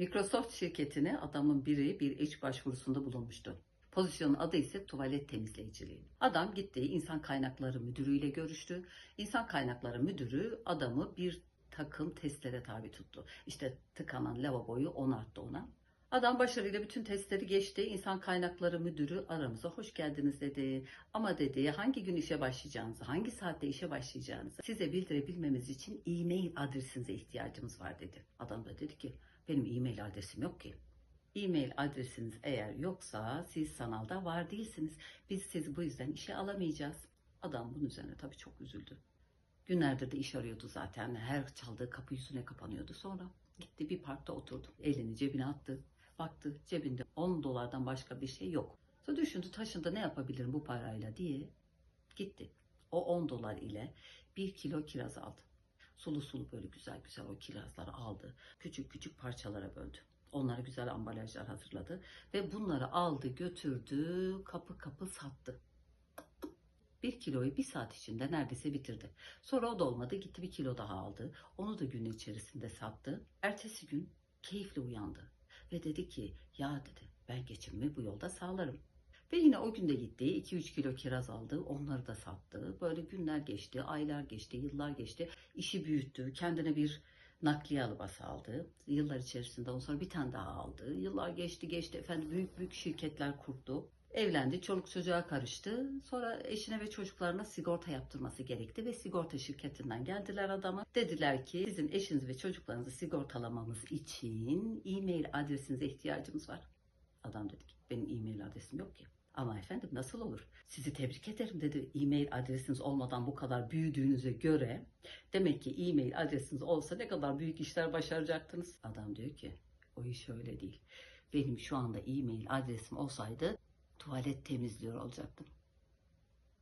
Microsoft şirketine adamın biri bir iş başvurusunda bulunmuştu. Pozisyonun adı ise tuvalet temizleyiciliği. Adam gitti insan kaynakları müdürüyle görüştü. İnsan kaynakları müdürü adamı bir takım testlere tabi tuttu. İşte tıkanan lavaboyu onarttı ona. Adam başarıyla bütün testleri geçti. İnsan kaynakları müdürü aramıza hoş geldiniz dedi. Ama dedi hangi gün işe başlayacağınızı, hangi saatte işe başlayacağınızı size bildirebilmemiz için e-mail adresinize ihtiyacımız var dedi. Adam da dedi ki benim e-mail adresim yok ki. E-mail adresiniz eğer yoksa siz sanalda var değilsiniz. Biz sizi bu yüzden işe alamayacağız. Adam bunun üzerine tabii çok üzüldü. Günlerdir de iş arıyordu zaten. Her çaldığı kapı yüzüne kapanıyordu. Sonra gitti bir parkta oturdu. Elini cebine attı. Baktı cebinde 10 dolardan başka bir şey yok. Sonra düşündü taşında ne yapabilirim bu parayla diye gitti. O 10 dolar ile bir kilo kiraz aldı. Sulu sulu böyle güzel güzel o kirazları aldı. Küçük küçük parçalara böldü. Onlara güzel ambalajlar hazırladı ve bunları aldı götürdü kapı kapı sattı. Bir kiloyu bir saat içinde neredeyse bitirdi. Sonra o da olmadı gitti bir kilo daha aldı. Onu da gün içerisinde sattı. Ertesi gün keyifle uyandı. Ve dedi ki ya dedi ben geçimimi bu yolda sağlarım. Ve yine o günde gitti 2-3 kilo kiraz aldı onları da sattı. Böyle günler geçti, aylar geçti, yıllar geçti. İşi büyüttü, kendine bir nakliye arabası aldı. Yıllar içerisinde ondan sonra bir tane daha aldı. Yıllar geçti geçti efendim büyük büyük şirketler kurdu. Evlendi, çoluk çocuğa karıştı. Sonra eşine ve çocuklarına sigorta yaptırması gerekti ve sigorta şirketinden geldiler adama. Dediler ki sizin eşiniz ve çocuklarınızı sigortalamamız için e-mail adresinize ihtiyacımız var. Adam dedi ki benim e-mail adresim yok ki. Ama efendim nasıl olur? Sizi tebrik ederim dedi. E-mail adresiniz olmadan bu kadar büyüdüğünüze göre demek ki e-mail adresiniz olsa ne kadar büyük işler başaracaktınız. Adam diyor ki o iş öyle değil. Benim şu anda e-mail adresim olsaydı tuvalet temizliyor olacaktım.